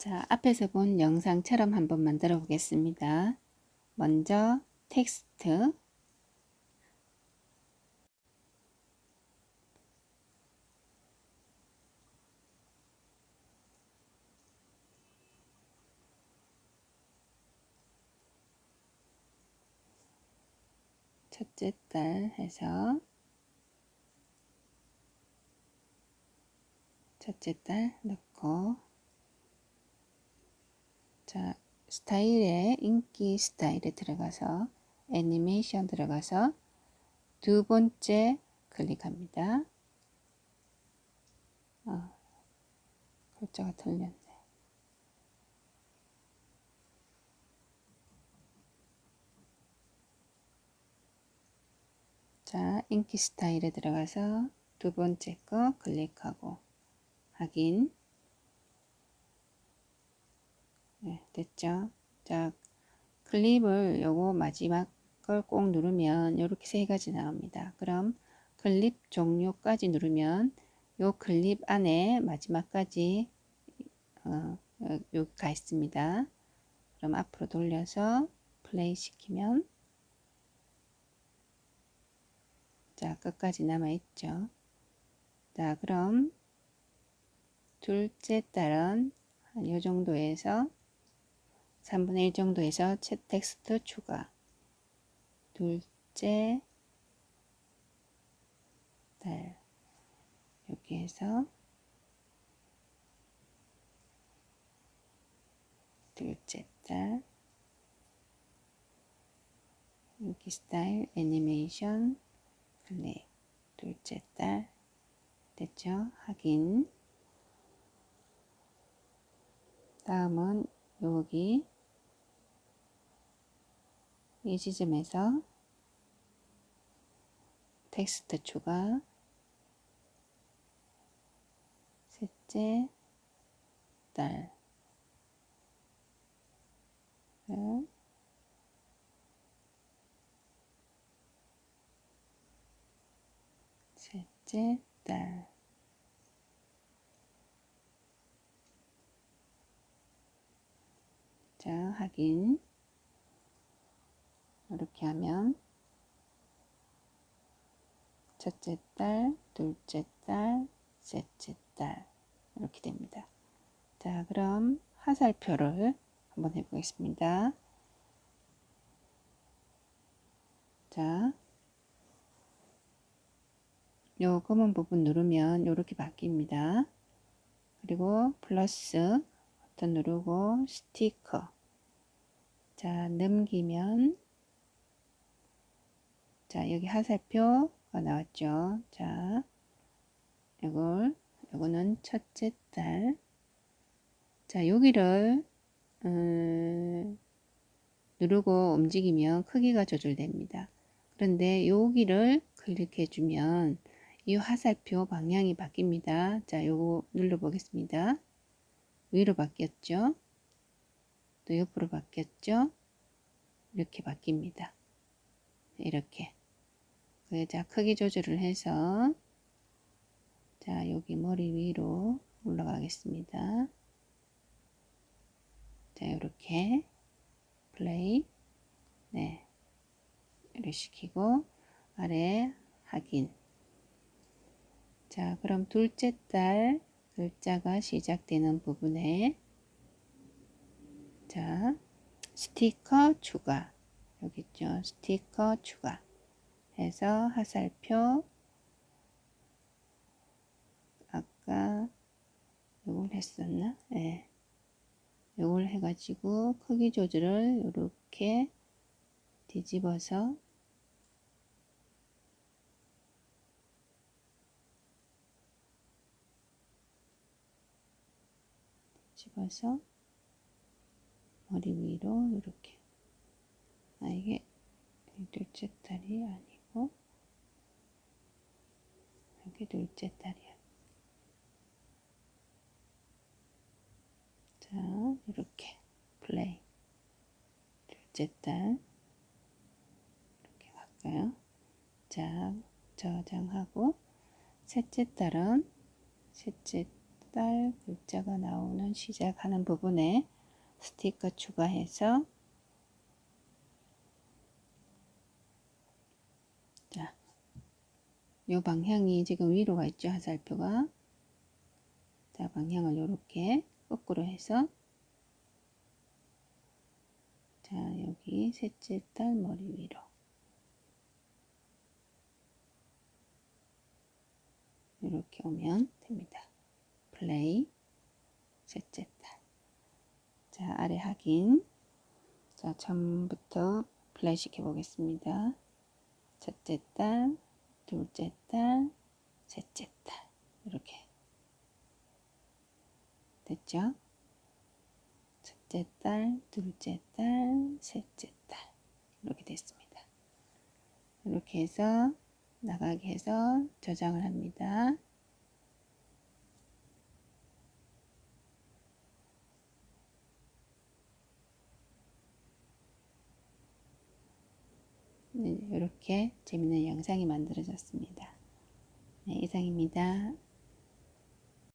자, 앞에서 본 영상처럼 한번 만들어 보겠습니다. 먼저 텍스트 첫째 딸 해서 첫째 딸 넣고 자 스타일에 인기 스타일에 들어가서 애니메이션 들어가서 두 번째 클릭합니다. 어, 글자가 틀렸네. 자, 인기 스타일에 들어가서 두 번째 거 클릭하고 확인. 네, 됐죠? 자, 클립을 요거 마지막 걸 꼭 누르면 이렇게 세 가지 나옵니다. 그럼 클립 종료까지 누르면 요 클립 안에 마지막까지 어, 여기가 있습니다. 그럼 앞으로 돌려서 플레이 시키면 자 끝까지 남아있죠. 자 그럼 둘째 딸은 한 요 정도에서 3분의 1 정도에서 챗 텍스트 추가. 둘째 딸 여기에서 둘째 딸. 인기 스타일 애니메이션. 클릭 둘째 딸. 됐죠? 확인. 다음은 여기. 이 지점에서 텍스트 추가. 셋째 딸. 셋째 딸 자, 확인. 이렇게 하면 첫째 딸, 둘째 딸, 셋째 딸 이렇게 됩니다. 자, 그럼 화살표를 한번 해보겠습니다. 자, 요 검은 부분 누르면 이렇게 바뀝니다. 그리고 플러스 버튼 누르고 스티커. 자 넘기면 자 여기 화살표가 나왔죠. 자 이걸 요거는 첫째 딸자 여기를 음, 누르고 움직이면 크기가 조절됩니다. 그런데 여기를 클릭해 주면 이 화살표 방향이 바뀝니다. 자 요거 눌러 보겠습니다 위로 바뀌었죠. 또 옆으로 바뀌었죠. 이렇게 바뀝니다. 이렇게. 자, 크기 조절을 해서 자, 여기 머리 위로 올라가겠습니다. 자, 이렇게 플레이 네. 이렇게 시키고 아래 확인 자, 그럼 둘째 딸 글자가 시작되는 부분에 자 스티커 추가. 여기 있죠? 스티커 추가. 해서 화살표 아까 요걸 했었나? 예. 요걸 해가지고 크기 조절을 이렇게 뒤집어서 집어서 머리 위로 이렇게. 아 이게 둘째 딸이 아니고 여기 둘째 딸이야. 자 이렇게 플레이. 둘째 딸. 이렇게 갈까요. 자 저장하고 셋째 딸은 셋째 딸 글자가 나오는 시작하는 부분에 스티커 추가해서 자, 요 방향이 지금 위로 가 있죠 화살표가 자 방향을 이렇게 거꾸로 해서 자 여기 셋째 딸 머리 위로 이렇게 오면 됩니다. 플레이 셋째 딸. 자 아래 확인. 자 처음부터 플레이 시켜 보겠습니다. 첫째 딸, 둘째 딸, 셋째 딸 이렇게 됐죠? 첫째 딸, 둘째 딸, 셋째 딸 이렇게 됐습니다. 이렇게 해서 나가게 해서 저장을 합니다. 이렇게 재밌는 영상이 만들어졌습니다. 네, 이상입니다.